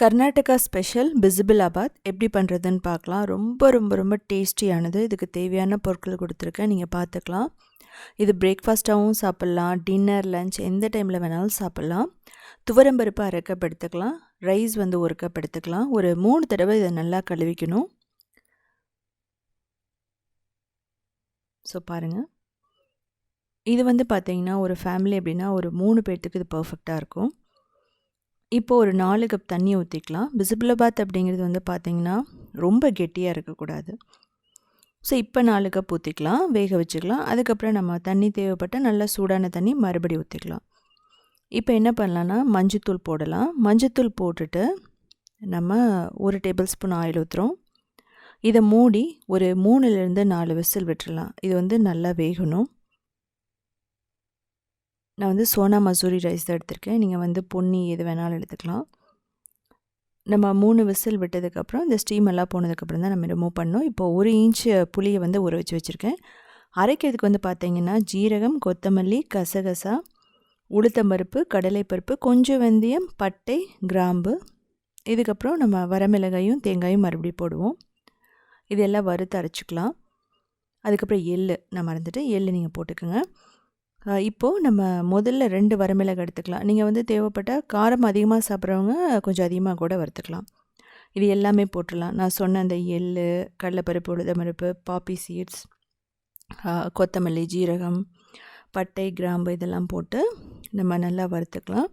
Karnataka special bisi bele bath எப்படி பண்ணுறதுன்னு பார்க்கலாம். ரொம்ப ரொம்ப ரொம்ப டேஸ்டியானது. இதுக்கு தேவையான பொருட்கள் கொடுத்துருக்கேன். நீங்கள் பார்த்துக்கலாம். இது பிரேக்ஃபாஸ்ட்டாகவும் சாப்பிட்லாம். டின்னர் லஞ்ச் எந்த டைமில் வேணாலும் சாப்பிட்லாம். துவரம்பருப்பு அரை கப் எடுத்துக்கலாம் ரைஸ் வந்து ஒரு கப் எடுத்துக்கலாம். ஒரு மூணு தடவை இதை நல்லா கழுவிக்கணும். ஸோ பாருங்கள் இது வந்து பார்த்தீங்கன்னா ஒரு ஃபேமிலி அப்படின்னா ஒரு மூணு பேர்த்துக்கு இது பர்ஃபெக்டாக இருக்கும். இப்போ ஒரு நாலு கப் தண்ணி ஊற்றிக்கலாம் பிசிபிளபாத் அப்படிங்கிறது வந்து பார்த்திங்கன்னா ரொம்ப கெட்டியாக இருக்கக்கூடாது. ஸோ இப்போ நாலு கப் ஊற்றிக்கலாம் வேக வச்சுக்கலாம். அதுக்கப்புறம் நம்ம தண்ணி தேவைப்பட்டால் நல்லா சூடான தண்ணி மறுபடியும் ஊற்றிக்கலாம் இப்போ என்ன பண்ணலான்னா மஞ்சத்தூள் போடலாம். மஞ்சத்தூள் போட்டுட்டு நம்ம ஒரு டேபிள் ஸ்பூன் ஆயில் ஊற்றுறோம் இதை மூடி ஒரு மூணுலேருந்து நாலு விசில் விட்டுறலாம். இது வந்து நல்லா வேகணும். நான் வந்து சோனா மசூரி ரைஸ் தான் எடுத்திருக்கேன். நீங்கள் வந்து பொன்னி எது வேணாலும் எடுத்துக்கலாம். நம்ம மூணு விசில் விட்டதுக்கப்புறம் இந்த ஸ்டீம் எல்லாம் போனதுக்கப்புறம் தான் நம்ம ரிமூவ் பண்ணோம் இப்போ ஒரு இன்ச்சு புளியை வந்து ஊற வச்சு வச்சுருக்கேன். அரைக்கிறதுக்கு வந்து பார்த்திங்கன்னா ஜீரகம் கொத்தமல்லி கசகசா உளுத்தம்பருப்பு கடலைப்பருப்பு கொஞ்சம் வெந்தயம் பட்டை கிராம்பு. இதுக்கப்புறம் நம்ம வரமிளகாயும் தேங்காயும் மறுபடியும் போடுவோம். இதெல்லாம் வறுத்து அரைச்சிக்கலாம். அதுக்கப்புறம் எள் நான் மறந்துட்டு எள் நீங்கள் போட்டுக்கோங்க. இப்போது நம்ம முதல்ல ரெண்டு வரமிளகு எடுத்துக்கலாம். நீங்கள் வந்து தேவைப்பட்டால் காரம் அதிகமாக சாப்பிட்றவங்க கொஞ்சம் அதிகமாக கூட வறுத்துக்கலாம். இது எல்லாமே போட்டுடலாம். நான் சொன்ன அந்த எள் கடலைப்பருப்பு உளுதமருப்பு பாப்பி சீட்ஸ் கொத்தமல்லி ஜீரகம் பட்டை கிராம்பு இதெல்லாம் போட்டு நம்ம நல்லா வறுத்துக்கலாம்.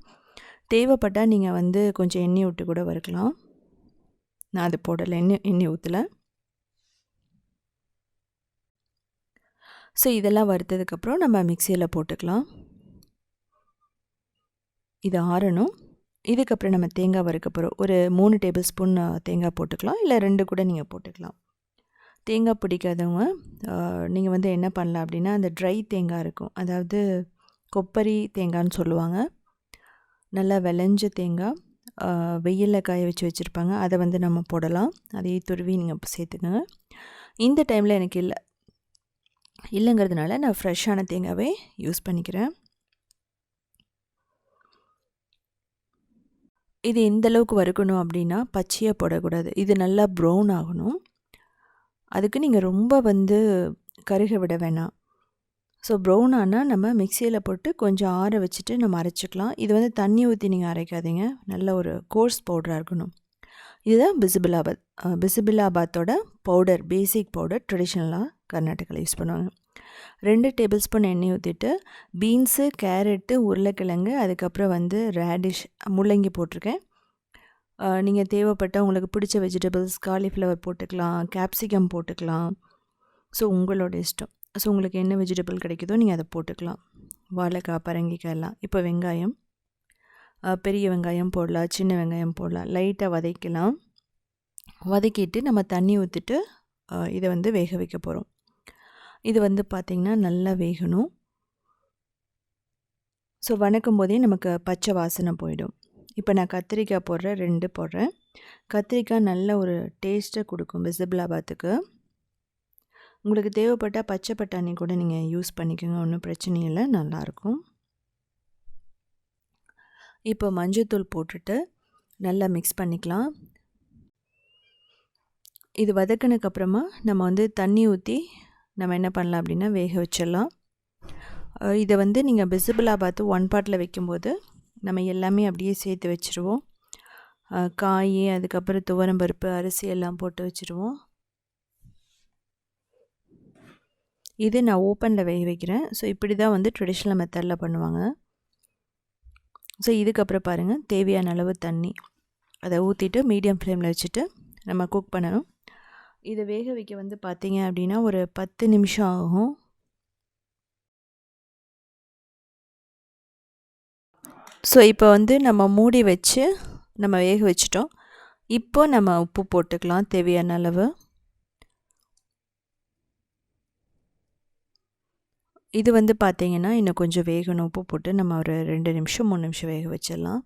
தேவைப்பட்டால் நீங்கள் வந்து கொஞ்சம் எண்ணெய் விட்டு கூட வறுக்கலாம். நான் அது போடலை. எண்ணெய் எண்ணெய் ஊற்றலை ஸோ இதெல்லாம் வறுத்ததுக்கப்புறம் நம்ம மிக்சியில் போட்டுக்கலாம். இது ஆறணும். இதுக்கப்புறம் நம்ம தேங்காய் வறுக்க போகிறோம் ஒரு மூணு டேபிள் ஸ்பூன் தேங்காய் போட்டுக்கலாம். இல்லை ரெண்டு கூட நீங்கள் போட்டுக்கலாம். தேங்காய் பிடிக்காதவங்க நீங்கள் வந்து என்ன பண்ணலாம் அப்படின்னா அந்த ட்ரை தேங்காய் இருக்கும். அதாவது கொப்பரி தேங்காய்னு சொல்லுவாங்க. நல்லா விளைஞ்ச தேங்காய் வெயிலில் காய வச்சு வச்சுருப்பாங்க. அதை வந்து நம்ம போடலாம். அதையே துருவி நீங்கள் சேர்த்துக்கோங்க. இந்த டைமில் எனக்கு இல்லை இல்லைங்கிறதுனால நான் ஃப்ரெஷ்ஷான தேங்காவே யூஸ் பண்ணிக்கிறேன். இது எந்த அளவுக்கு வறுக்கணும் அப்படின்னா பச்சையாக போடக்கூடாது. இது நல்லா ப்ரௌன் ஆகணும். அதுக்கு நீங்கள் ரொம்ப வந்து கருக விட வேணாம். ஸோ ப்ரௌன் ஆனால் நம்ம மிக்சியில் போட்டு கொஞ்சம் ஆற வச்சுட்டு நம்ம அரைச்சிக்கலாம். இது வந்து தண்ணி ஊற்றி நீங்கள் அரைக்காதீங்க. நல்ல ஒரு கோர்ஸ் பவுடராக இருக்கணும். இதுதான் பிசிபிலாபாத் பிசிபிலாபாத்தோட பவுடர் பேசிக் பவுடர் ட்ரெடிஷ்னலாக கர்நாடகாவில் யூஸ் பண்ணுவாங்க. ரெண்டு டேபிள் ஸ்பூன் எண்ணெய் ஊற்றிட்டு பீன்ஸு கேரட்டு உருளைக்கிழங்கு அதுக்கப்புறம் வந்து ரேடிஷ் முள்ளங்கி போட்டிருக்கேன். நீங்கள் தேவைப்பட்ட உங்களுக்கு பிடிச்ச வெஜிடபிள்ஸ் காலிஃப்ளவர் போட்டுக்கலாம் கேப்சிகம் போட்டுக்கலாம். ஸோ உங்களோட இஷ்டம். ஸோ உங்களுக்கு என்ன வெஜிடபிள் கிடைக்குதோ நீங்கள் அதை போட்டுக்கலாம். வாழைக்காய் பரங்கிக்காய் எல்லாம். இப்போ வெங்காயம். பெரிய வெங்காயம் போடலாம் சின்ன வெங்காயம் போடலாம் லைட்டாக வதக்கலாம். வதக்கிட்டு நம்ம தண்ணி ஊற்றிட்டு இதை வந்து வேக வைக்க போகிறோம் இது வந்து பார்த்திங்கன்னா நல்லா வேகணும். ஸோ வணக்கும் போதே நமக்கு பச்சை வாசனை போயிடும். இப்போ நான் கத்திரிக்காய் போடுறேன் ரெண்டு போடுறேன். கத்திரிக்காய் நல்ல ஒரு டேஸ்ட்டை கொடுக்கும் விசிபிளாபாத்துக்கு. உங்களுக்கு தேவைப்பட்டால் பச்சை பட்டாணி கூட நீங்கள் யூஸ் பண்ணிக்கோங்க ஒன்றும் பிரச்சனை இல்லை நல்லாயிருக்கும். இப்போ மஞ்சத்தூள் போட்டுட்டு நல்லா மிக்ஸ் பண்ணிக்கலாம். இது வதக்கினதுக்கப்புறமா நம்ம வந்து தண்ணி ஊற்றி நம்ம என்ன பண்ணலாம் அப்படின்னா வேக வச்சிடலாம். இதை வந்து நீங்கள் பிசிபிளாக பார்த்து ஒன் பார்ட்டில் வைக்கும்போது நம்ம எல்லாமே அப்படியே சேர்த்து வச்சுருவோம். காய் அதுக்கப்புறம் துவரம்பருப்பு அரிசி எல்லாம் போட்டு வச்சுருவோம். இது நான் ஓப்பனில் வேக வைக்கிறேன். ஸோ இப்படி தான் வந்து ட்ரெடிஷ்னல் மெத்தடில் பண்ணுவாங்க. ஸோ இதுக்கப்புறம் பாருங்கள் தேவையான அளவு தண்ணி. அதை ஊற்றிட்டு மீடியம் ஃப்ளேமில் வச்சுட்டு நம்ம குக் பண்ணணும். இதை வேக வைக்க வந்து பார்த்தீங்க அப்படின்னா ஒரு பத்து நிமிஷம் ஆகும். ஸோ இப்போ வந்து நம்ம மூடி வச்சு நம்ம வேக வச்சிட்டோம். இப்போ நம்ம உப்பு போட்டுக்கலாம் தேவையான அளவு. இது வந்து பார்த்திங்கன்னா இன்னும் கொஞ்சம் வேகணும். உப்பு போட்டு நம்ம ஒரு ரெண்டு நிமிஷம் மூணு நிமிஷம் வேக வச்சிடலாம்.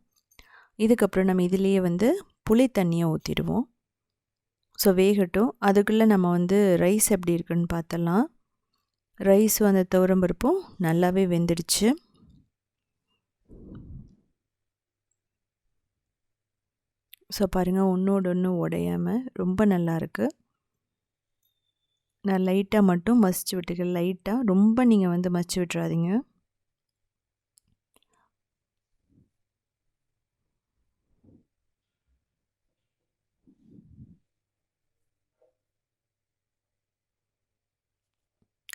இதுக்கப்புறம் நம்ம இதுலேயே வந்து புளி தண்ணியை ஊற்றிடுவோம் ஸோ வேகட்டும். அதுக்குள்ளே நம்ம வந்து ரைஸ் எப்படி இருக்குன்னு பார்த்தலாம். ரைஸ் அந்த துவரம்பருப்பும் நல்லாவே வெந்துடுச்சு. ஸோ பாருங்கள் ஒன்றோடு ஒன்று உடையாமல் ரொம்ப நல்லாயிருக்கு நான் லைட்டாக மட்டும் மசிச்சு விட்டுக்க லைட்டாக ரொம்ப நீங்கள் வந்து மசிச்சு விட்டுறாதீங்க.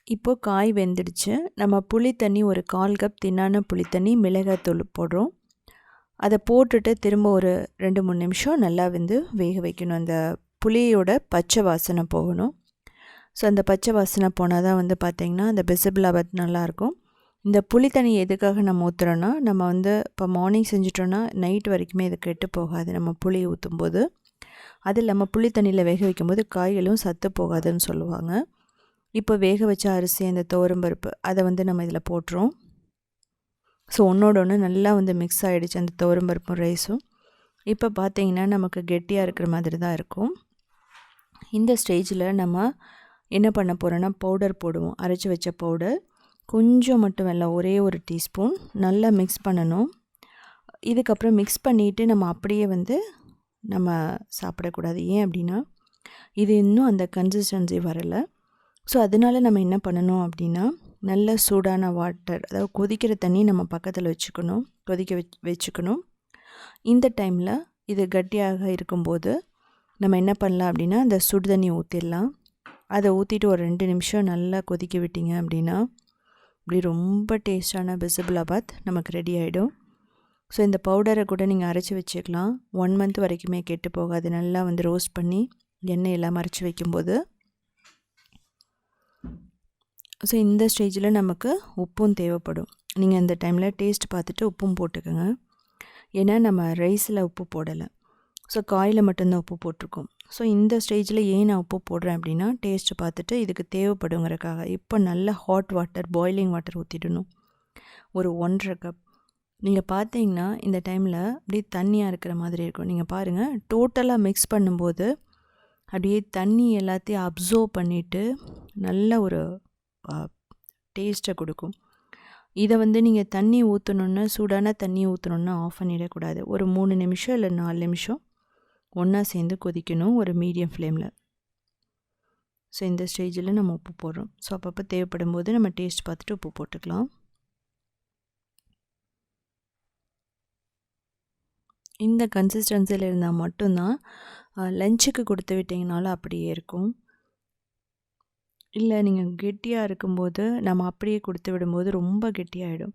இப்போது காய் வெந்துடுச்சு. நம்ம புளி தண்ணி ஒரு கால் கப் தின்னான புளி தண்ணி மிளகாத்தூள் போடுறோம். அதை போட்டுட்டு திரும்ப ஒரு ரெண்டு மூணு நிமிஷம் நல்லா வந்து வேக வைக்கணும். அந்த புளியோட பச்சை வாசனை போகணும். ஸோ அந்த பச்சை வாசனை போனால் தான் வந்து பார்த்திங்கன்னா அந்த பிசபிளாபத் நல்லாயிருக்கும். இந்த புளி தண்ணி எதுக்காக நம்ம ஊற்றுறோன்னா நம்ம வந்து இப்போ மார்னிங் செஞ்சிட்டோன்னா நைட் வரைக்குமே இது கெட்டு போகாது. நம்ம புளி ஊற்றும்போது அது இல்லாமல் புளி தண்ணியில் வேக வைக்கும்போது காய்களும் சத்து போகாதுன்னு சொல்லுவாங்க. இப்போ வேக வச்ச அரிசி அந்த பருப்பு அதை வந்து நம்ம இதில் போட்டுரும் ஸோ ஒன்றோட ஒன்று நல்லா வந்து மிக்ஸ் ஆகிடுச்சு அந்த பருப்பும் ரைஸும் இப்போ பார்த்தீங்கன்னா நமக்கு கெட்டியாக இருக்கிற மாதிரி தான் இருக்கும். இந்த ஸ்டேஜில் நம்ம என்ன பண்ண போகிறோன்னா பவுடர் போடுவோம். அரைச்சி வச்ச பவுடர் கொஞ்சம் மட்டும் வெள்ளம் ஒரே ஒரு டீஸ்பூன் நல்லா மிக்ஸ் பண்ணணும். இதுக்கப்புறம் மிக்ஸ் பண்ணிவிட்டு நம்ம அப்படியே வந்து நம்ம சாப்பிடக்கூடாது. ஏன் அப்படின்னா இது இன்னும் அந்த கன்சிஸ்டன்சி வரலை. ஸோ அதனால் நம்ம என்ன பண்ணணும் அப்படின்னா நல்ல சூடான வாட்டர் அதாவது கொதிக்கிற தண்ணி நம்ம பக்கத்தில் வச்சுக்கணும் கொதிக்க வச்சுக்கணும். இந்த டைமில் இது கட்டியாக இருக்கும்போது நம்ம என்ன பண்ணலாம் அப்படின்னா அந்த சுடு தண்ணி ஊற்றிடலாம் அதை ஊற்றிட்டு ஒரு ரெண்டு நிமிஷம் நல்லா கொதிக்க விட்டிங்க அப்படின்னா இப்படி ரொம்ப டேஸ்டான பிசபிளாபாத் நமக்கு ரெடி ஆகிடும் ஸோ இந்த பவுடரை கூட நீங்கள் அரைச்சி வச்சுக்கலாம். ஒன் மந்த் வரைக்குமே கெட்டு போகாது. நல்லா வந்து ரோஸ்ட் பண்ணி எண்ணெய் எல்லாம் அரைச்சி வைக்கும்போது ஸோ இந்த ஸ்டேஜில் நமக்கு உப்பும் தேவைப்படும். நீங்கள் இந்த டைமில் டேஸ்ட் பார்த்துட்டு உப்பும் போட்டுக்கோங்க. ஏன்னா நம்ம ரைஸில் உப்பு போடலை. ஸோ காயில் மட்டும்தான் உப்பு போட்டிருக்கோம். ஸோ இந்த ஸ்டேஜில் ஏன் நான் உப்பு போடுறேன் அப்படின்னா டேஸ்ட்டு பார்த்துட்டு இதுக்கு தேவைப்படுங்கிறக்காக இப்போ நல்ல ஹாட் வாட்டர் பாய்லிங் வாட்டர் ஊற்றிடணும் ஒரு ஒன்றரை கப் நீங்கள் பார்த்தீங்கன்னா இந்த டைமில் அப்படியே தண்ணியாக இருக்கிற மாதிரி இருக்கும். நீங்கள் பாருங்கள் டோட்டலாக மிக்ஸ் பண்ணும்போது அப்படியே தண்ணி எல்லாத்தையும் அப்சர்வ் பண்ணிவிட்டு நல்ல ஒரு டேஸ்ட்டை கொடுக்கும். இதை வந்து நீங்கள் தண்ணி ஊற்றணுன்னா சூடான தண்ணி ஊற்றணுன்னா ஆஃப் பண்ணிடக்கூடாது. ஒரு மூணு நிமிஷம் இல்லை நாலு நிமிஷம் ஒன்றா சேர்ந்து கொதிக்கணும் ஒரு மீடியம் ஃப்ளேமில் ஸோ இந்த ஸ்டேஜில் நம்ம உப்பு போடுறோம். ஸோ அப்பப்போ தேவைப்படும் போது நம்ம டேஸ்ட் பார்த்துட்டு உப்பு போட்டுக்கலாம். இந்த கன்சிஸ்டன்சியில் இருந்தால் மட்டும்தான் லஞ்சுக்கு கொடுத்து விட்டிங்கனாலும் அப்படியே இருக்கும். இல்லை நீங்கள் கெட்டியாக இருக்கும்போது நம்ம அப்படியே கொடுத்து விடும்போது ரொம்ப கெட்டியாகிடும்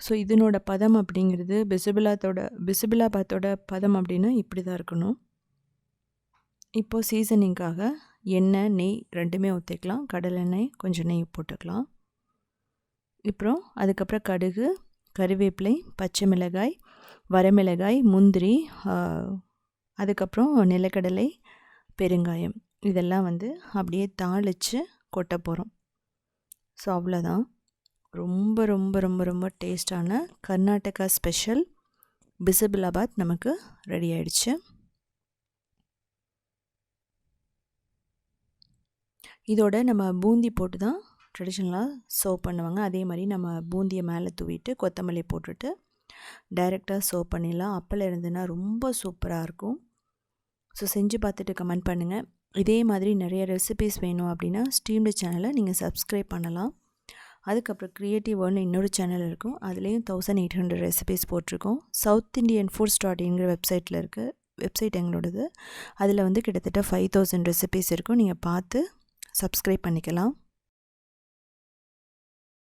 ஸோ இதனோட பதம் அப்படிங்கிறது பிசிபிளாத்தோட பிசிபிளாபாத்தோட பதம் அப்படின்னா இப்படி தான் இருக்கணும். இப்போது சீசனிங்காக எண்ணெய் நெய் ரெண்டுமே ஊற்றிக்கலாம் கடலெண்ணெய் கொஞ்சம் நெய் போட்டுக்கலாம். அப்புறம் அதுக்கப்புறம் கடுகு கருவேப்பிலை பச்சை மிளகாய் வரமிளகாய் முந்திரி அதுக்கப்புறம் நிலக்கடலை பெருங்காயம். இதெல்லாம் வந்து அப்படியே தாளித்து கொட்ட போகிறோம் ஸோ அவ்வளோதான் ரொம்ப ரொம்ப ரொம்ப ரொம்ப டேஸ்டான கர்நாடகா ஸ்பெஷல் பிசபிலாபாத் நமக்கு ரெடி ஆயிடுச்சு. இதோட நம்ம பூந்தி போட்டு தான் ட்ரெடிஷ்னலாக சர்வ் பண்ணுவாங்க. அதே மாதிரி நம்ம பூந்தியை மேலே தூவிட்டு கொத்தமல்லி போட்டுட்டு டைரெக்டாக சர்வ் பண்ணிடலாம். அப்போல இருந்துன்னா ரொம்ப சூப்பராக இருக்கும். ஸோ செஞ்சு பார்த்துட்டு கமெண்ட் பண்ணுங்கள் இதே மாதிரி நிறைய ரெசிபீஸ் வேணும் அப்படின்னா ஸ்டீம்டு சேனலை நீங்கள் சப்ஸ்கிரைப் பண்ணலாம். அதுக்கப்புறம் க்ரியேட்டிவ் வேர்ல்டு இன்னொரு சேனல் இருக்கும். அதுலேயும் தௌசண்ட் எயிட் ஹண்ட்ரட் ரெசிபீஸ் போட்டிருக்கோம். சவுத் இண்டியன் ஃபுட்ஸ் டாட் இன்கிற வெப்சைட்டில் இருக்குது வெப்சைட் எங்களோடது. அதில் வந்து கிட்டத்தட்ட ஃபைவ் தௌசண்ட் ரெசிபீஸ் இருக்கும். நீங்கள் பார்த்து சப்ஸ்கிரைப் பண்ணிக்கலாம்.